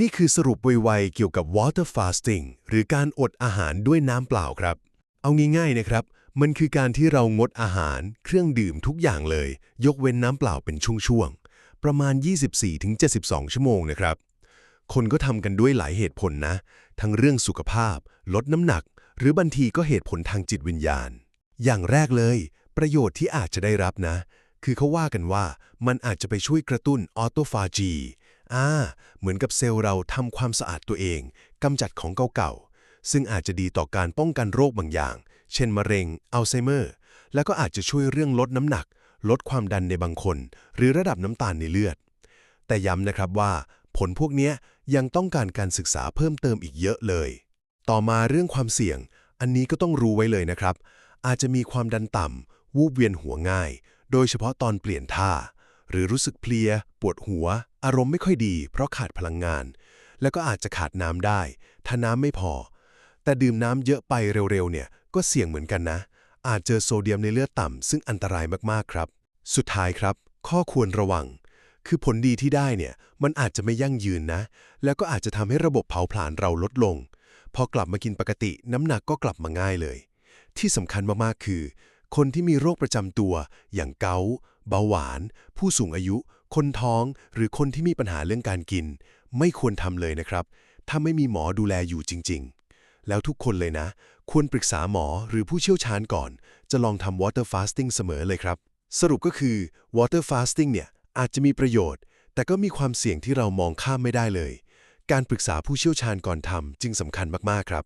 นี่คือสรุปไวๆเกี่ยวกับ water fasting หรือการอดอาหารด้วยน้ำเปล่าครับ เอาง่ายๆนะครับ มันคือการที่เรางดอาหาร เครื่องดื่มทุกอย่างเลย ยกเว้นน้ำเปล่าเป็นช่วงๆ ประมาณ 24-72 ชั่วโมงนะครับ คนก็ทำกันด้วยหลายเหตุผลนะ ทั้งเรื่องสุขภาพ ลดน้ำหนัก หรือบางทีก็เหตุผลทางจิตวิญญาณ อย่างแรกเลย ประโยชน์ที่อาจจะได้รับนะ คือเขาว่ากันว่ามันอาจจะไปช่วยกระตุ้นออโตฟาจี อ่า เหมือนกับเซลล์เราทำความสะอาดตัวเองกำจัดของเก่าๆ ซึ่งอาจจะดีต่อการป้องกันโรคบางอย่าง เช่นมะเร็ง อัลไซเมอร์ แล้วก็อาจจะช่วยเรื่องลดน้ำหนัก ลดความดันในบางคน หรือระดับน้ำตาลในเลือด แต่ย้ำนะครับว่า ผลพวกนี้ยยังต้องการการศึกษาเพิ่มเติมอีกเยอะเลย ต่อมาเรื่องความเสี่ยง อันนี้ก็ต้องรู้ไว้เลยนะครับ อาจจะมีความดันต่ำวูบเวียนหัวง่าย โดยเฉพาะตอนเปลี่ยนท่า หรือรู้สึกเพลีย ปวดหัว อารมณ์ไม่ค่อยดี เพราะขาดพลังงาน แล้วก็อาจจะขาดน้ำได้ ถ้าน้ำไม่พอ แต่ดื่มน้ำเยอะไปเร็วๆ เนี่ยก็เสี่ยงเหมือนกันนะ อาจเจอโซเดียมในเลือดต่ำซึ่งอันตรายมากๆครับ สุดท้ายครับ ข้อควรระวัง คือผลดีที่ได้เนี่ยมันอาจจะไม่ยั่งยืนนะ แล้วก็อาจจะทำให้ระบบเผาผลาญเราลดลง พอกลับมากินปกติน้ำหนักก็กลับมาง่ายเลย ที่สำคัญมากๆคือ คนที่มีโรคประจำตัว อย่างเกาต์เบาหวาน ผู้สูงอายุ คนท้องหรือคนที่มีปัญหาเรื่องการกิน ไม่ควรทำเลยนะครับ ถ้าไม่มีหมอดูแลอยู่จริง ๆ แล้วทุกคนเลยนะ ควรปรึกษาหมอหรือผู้เชี่ยวชาญก่อน จะลองทำ water fasting เสมอเลยครับ สรุปก็คือ water fasting เนี่ยอาจจะมีประโยชน์ แต่ก็มีความเสี่ยงที่เรามองข้ามไม่ได้เลย การปรึกษาผู้เชี่ยวชาญก่อนทำจึงสำคัญมากๆครับ